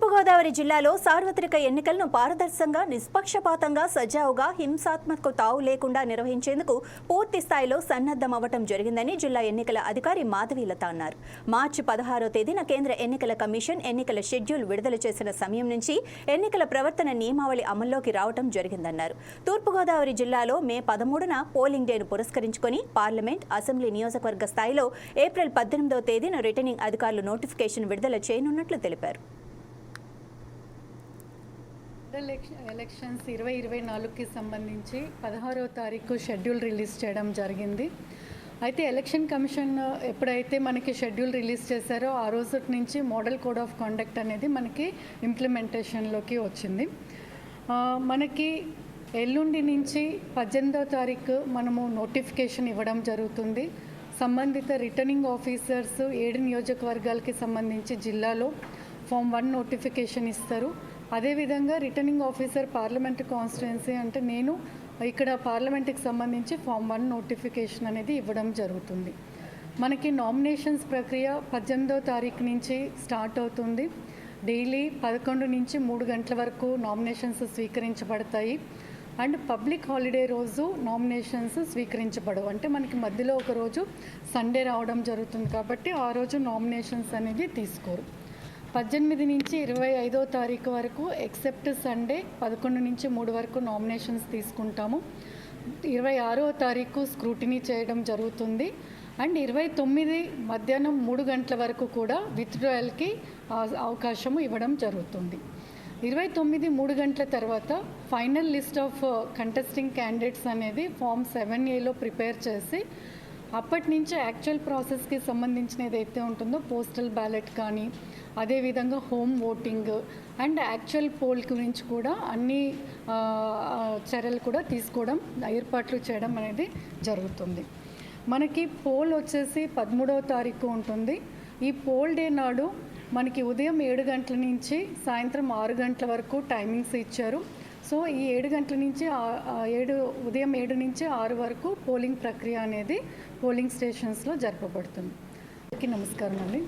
తూర్పుగోదావరి జిల్లాలో సార్వత్రిక ఎన్నికలను పారదర్శకంగా నిష్పక్షపాతంగా సజావుగా హింసాత్మక తావు లేకుండా నిర్వహించేందుకు పూర్తి స్థాయిలో సన్నద్ధమవ్వటం జరిగిందని జిల్లా ఎన్నికల అధికారి మాధవీలత అన్నారు. మార్చి పదహారో తేదీన కేంద్ర ఎన్నికల కమిషన్ ఎన్నికల షెడ్యూల్ విడుదల చేసిన సమయం నుంచి ఎన్నికల ప్రవర్తన నియమావళి అమల్లోకి రావటం జరిగిందన్నారు. తూర్పుగోదావరి జిల్లాలో మే పదమూడున పోలింగ్ డేను పురస్కరించుకొని పార్లమెంట్ అసెంబ్లీ నియోజకవర్గ స్థాయిలో ఏప్రిల్ పద్దెనిమిదవ తేదీన రిటర్నింగ్ అధికారులు నోటిఫికేషన్ విడుదల చేయనున్నట్లు తెలిపారు. ఎలక్ష- ఎలక్షన్స్ ఇరవై ఇరవై నాలుగుకి సంబంధించి పదహారవ తారీఖు షెడ్యూల్ రిలీజ్ చేయడం జరిగింది. అయితే ఎలక్షన్ కమిషన్ ఎప్పుడైతే మనకి షెడ్యూల్ రిలీజ్ చేశారో ఆ రోజు నుంచి మోడల్ కోడ్ ఆఫ్ కాండక్ట్ అనేది మనకి ఇంప్లిమెంటేషన్లోకి వచ్చింది. మనకి ఎల్లుండి నుంచి పద్దెనిమిదవ తారీఖు మనము నోటిఫికేషన్ ఇవ్వడం జరుగుతుంది. సంబంధిత రిటర్నింగ్ ఆఫీసర్స్ ఏడు నియోజకవర్గాలకి సంబంధించి జిల్లాలో ఫామ్ వన్ నోటిఫికేషన్ ఇస్తారు. అదేవిధంగా రిటర్నింగ్ ఆఫీసర్ పార్లమెంట్ కాన్స్టిట్యున్సీ అంటే నేను ఇక్కడ పార్లమెంట్కి సంబంధించి ఫామ్ వన్ నోటిఫికేషన్ అనేది ఇవ్వడం జరుగుతుంది. మనకి నామినేషన్స్ ప్రక్రియ పద్దెనిమిదో తారీఖు నుంచి స్టార్ట్ అవుతుంది. డైలీ పదకొండు నుంచి మూడు గంటల వరకు నామినేషన్స్ స్వీకరించబడతాయి. అండ్ పబ్లిక్ హాలిడే రోజు నామినేషన్స్ స్వీకరించబడవు. అంటే మనకి మధ్యలో ఒక రోజు సండే రావడం జరుగుతుంది కాబట్టి ఆ రోజు నామినేషన్స్ అనేది తీసుకోరు. పద్దెనిమిది నుంచి ఇరవై ఐదో తారీఖు వరకు ఎక్సెప్ట్ సండే పదకొండు నుంచి మూడు వరకు నామినేషన్స్ తీసుకుంటాము. ఇరవై ఆరో తారీఖు స్క్రూటినీ చేయడం జరుగుతుంది. అండ్ ఇరవై తొమ్మిది మధ్యాహ్నం మూడు గంటల వరకు కూడా విత్డ్రాయల్కి అవకాశము ఇవ్వడం జరుగుతుంది. ఇరవై తొమ్మిది మూడు గంటల తర్వాత final list of contesting candidates అనేది ఫామ్ సెవెన్ ఏలో ప్రిపేర్ చేసి అప్పటి నుంచి యాక్చువల్ ప్రాసెస్కి సంబంధించిన ఏదైతే ఉంటుందో పోస్టల్ బ్యాలెట్ కానీ అదేవిధంగా home voting and actual poll గురించి కూడా అన్ని చర్యలు కూడా తీసుకోవడం ఏర్పాట్లు చేయడం అనేది జరుగుతుంది. మనకి పోల్ వచ్చేసి పదమూడవ తారీఖు ఉంటుంది. ఈ పోల్ డే నాడు మనకి ఉదయం ఏడు గంటల నుంచి సాయంత్రం ఆరు గంటల వరకు టైమింగ్స్ ఇచ్చారు. సో ఈ ఏడు గంటల నుంచి ఏడు ఉదయం ఏడు నుంచి ఆరు వరకు పోలింగ్ ప్రక్రియ అనేది పోలింగ్ స్టేషన్స్లో జరపబడుతుంది. నమస్కారం అండి.